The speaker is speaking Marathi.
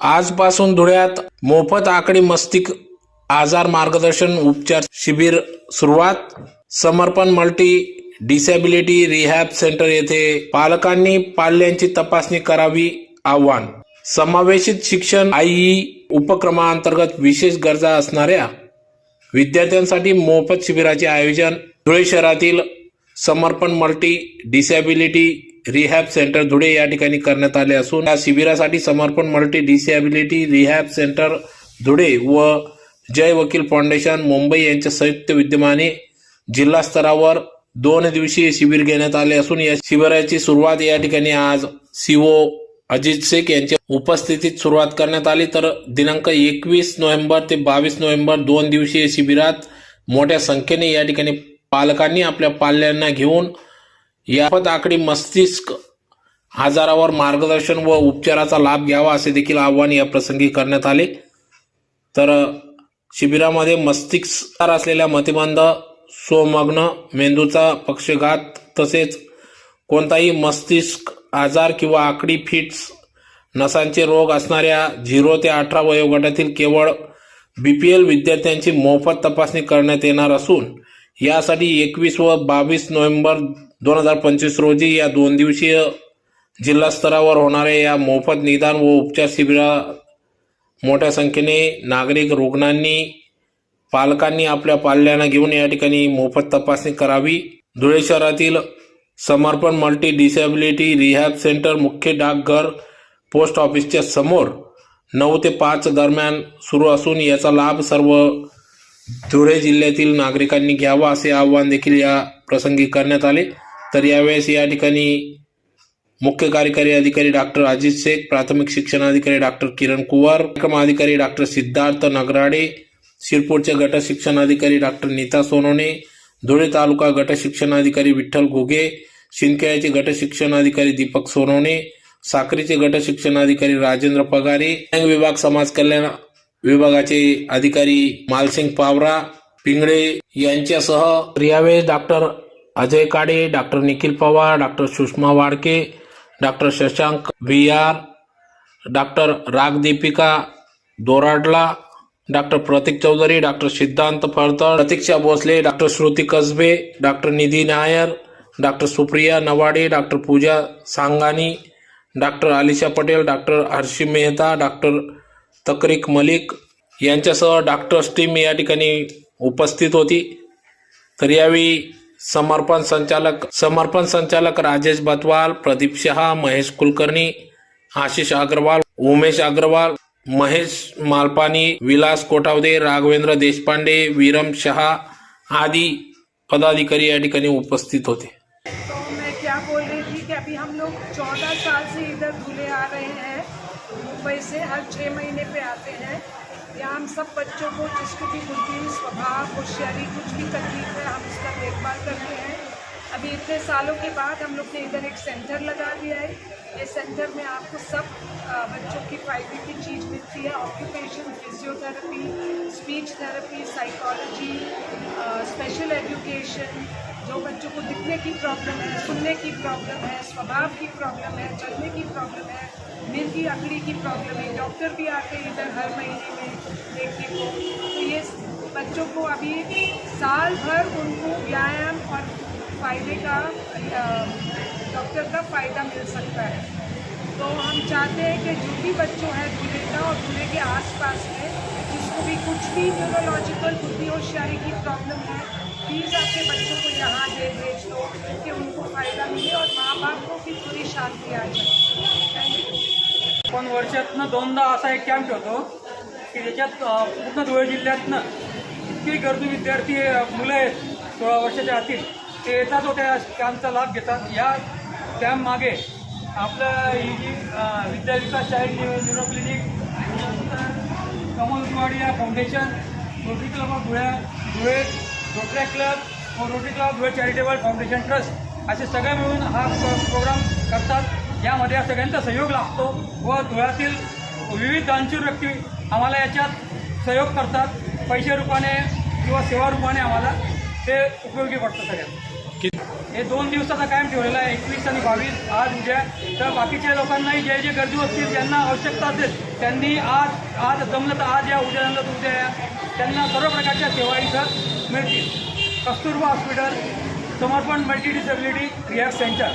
आजपासून धुळ्यात मोफत आकडी मस्तिक आजार मार्गदर्शन उपचार शिबिर सुरुवात. समर्पण मल्टी डिसॅबिलिटी रिहॅब सेंटर येथे पालकांनी पाल्यांची तपासणी करावी आव्हान. समावेशित शिक्षण आई उपक्रमांतर्गत विशेष गरजा असणाऱ्या विद्यार्थ्यांसाठी मोफत शिबिराचे आयोजन धुळे शहरातील Samarpan multi disability rehab centre Dhule या ठिकाणी करण्यात आले असून या शिबिरासाठी Samarpan multi disability rehab centre Dhule व जय वकील फाउंडेशन मुंबई यांच्या संयुक्त विद्यमाने जिल्हा स्तरावर दोन दिवसीय शिबिर घेण्यात आले असून या शिबिराची सुरुवात या ठिकाणी आज सीओ अजित शेख यांच्या उपस्थितीत सुरुवात करण्यात आली. तर दिनांक एकवीस नोव्हेंबर ते बावीस नोव्हेंबर दोन दिवसीय शिबिरात मोठ्या संख्येने या ठिकाणी पालकांनी आपल्या पाल्यांना घेऊन यापत आकडी मस्तिष्क आजारावर मार्गदर्शन व उपचाराचा लाभ घ्यावा असे देखील आव्हान या प्रसंगी करण्यात आले. तर शिबिरामध्ये मस्तिष्क असलेल्या मतिमंद स्वमग्न मेंदूचा पक्षघात तसेच कोणताही मस्तिष्क आजार किंवा आकडी फिट्स नसांचे रोग असणाऱ्या झिरो ते अठरा वयोगटातील केवळ बी पी एल विद्यार्थ्यांची मोफत तपासणी करण्यात येणार असून यासाठी एकवीस व बावीस नोव्हेंबर दोन हजार पंचवीस रोजी या दोन दिवसीय जिल्हा स्तरावर होणाऱ्या या मोफत निदान व उपचार शिबिरात मोठ्या संख्येने नागरिक रुग्णांनी पालकांनी आपल्या पाल्यांना घेऊन या ठिकाणी मोफत तपासणी करावी. धुळे शहरातील Samarpan multi disability rehab centre मुख्य डाकघर पोस्ट ऑफिसच्या समोर नऊ ते पाच दरम्यान सुरू असून याचा लाभ सर्व धुळे जिल्ह्यातील नागरिकांनी घ्यावा असे आवाहन देखील या प्रसंगी करण्यात आले. तर यावेळेस या ठिकाणी मुख्य कार्यकारी अधिकारी डॉक्टर अजित शेख प्राथमिक शिक्षणाधिकारी डॉक्टर किरण कुवार कार्यक्रम अधिकारी डॉक्टर सिद्धार्थ नगराडे शिरपूरचे गट शिक्षणाधिकारी डॉक्टर नीता सोनवणे धुळे तालुका गट शिक्षणाधिकारी विठ्ठल घुगे शिंदखेड्याचे गट शिक्षणाधिकारी दीपक सोनवणे साक्रीचे गट शिक्षणाधिकारी राजेंद्र पगारे विभाग समाज कल्याण विभागाचे अधिकारी मालसिंग पावरा पिंगळे यांच्यासह यावेळेस doctor Ajay Kade doctor Nikhil Pawar doctor Sushma Wadke doctor Shashank V R doctor Raag Deepika Doradla doctor Prateek Chaudhari doctor Siddhant Phaltal Pratiksha Bhosale doctor Shruti Kasbe doctor Nidhi Nair doctor Supriya Navade doctor Pooja Sangani doctor Alisha Patel doctor Harshi Mehta doctor Takrik Malik यांच्यासह डॉक्टर्स टीम या ठिकाणी उपस्थित होती. तर यावेळी समर्पण संचालक समर्पण संचालक राजेश बतवाल प्रदीप शहा महेश कुलकर्णी आशिष अग्रवाल उमेश अग्रवाल महेश मालपानी विलास कोटावदे राघवेंद्र देशपांडे विरम शहा आदी पदाधिकारी या ठिकाणी उपस्थित होते. तो मैं क्या बोल रही थी कि अभी हम लोग चौदह साल से इधर धुले आ रहे हैं। मुंबई से हर छः महीने पे आते हैं। यहाँ हम सब बच्चों को, जिसको भी बुद्धि, स्वभाव, होशियारी, कुछ भी तकलीफ़ है, हम उसका देखभाल करते हैं। अभी इतने सालों के बाद हम लोग ने इधर एक सेंटर लगा दिया है। ये सेंटर में आपको सब बच्चों की फ़ायदे की चीज़ मिलती है। Occupation, physiotherapy, speech therapy, psychology special education जो बच्चों को दिखने की प्रॉब्लम है, सुनने की प्रॉब्लम है, स्वभाव की प्रॉब्लम है, चलने की प्रॉब्लम है मिल की अकड़ी की प्रॉब्लम है डॉक्टर भी आते हैं इधर हर महीने में देखने को। तो ये बच्चों को अभी साल भर उनको व्यायाम और फ़ायदे का डॉक्टर का फ़ायदा मिल सकता है। तो हम चाहते हैं कि जो भी बच्चों है दूल्हे का और दूल्हे के आसपास में भी कुछ भी न्यूरोलॉजिकल बुद्धि होशियारी की प्रॉब्लम है प्लीज़ आपके बच्चों को यहाँ दे भेज दो कि उनको फ़ायदा मिले और माँ बाप को भी थोड़ी शांति आ जाए पण वर्षातनं दोनदा असा एक कॅम्प ठेवतो की ज्याच्यात पूर्ण धुळे जिल्ह्यातनं इतके गरजू विद्यार्थी मुलं आहेत सोळा वर्षाच्या आतील ते येतात व त्या कॅम्पचा लाभ घेतात. या कॅम्प मागे आपलं ही जी Vidyavikas Vidya Vikas child new neuro clinic त्यानंतर Kamal Ujwadia foundation Rotary club of धुळ्या Dhule रोटऱ्या क्लब व Rotary club Dhule charitable foundation trust असे सगळे मिळून हा प्रोग्राम करतात. यामध्ये या सगळ्यांचा सहयोग लागतो व धुळ्यातील विविध दानशूर व्यक्ती आम्हाला याच्यात सहयोग करतात. पैसे रूपाने किंवा सेवा रूपाने आम्हाला ते उपयोगी पडतं सगळ्यात हे दोन दिवसाचा कायम ठेवलेला आहे. एकवीस आणि बावीस आज उद्या. तर बाकीच्या लोकांनाही जे जे गरजू असतील ज्यांना आवश्यकता असेल त्यांनी आज आज जमलं तर आज या उद्या जमलं तर उद्या या. त्यांना सर्व प्रकारच्या सेवा इथं मिळतील. Kasturba hospital Samarpan multi disability rehab centre.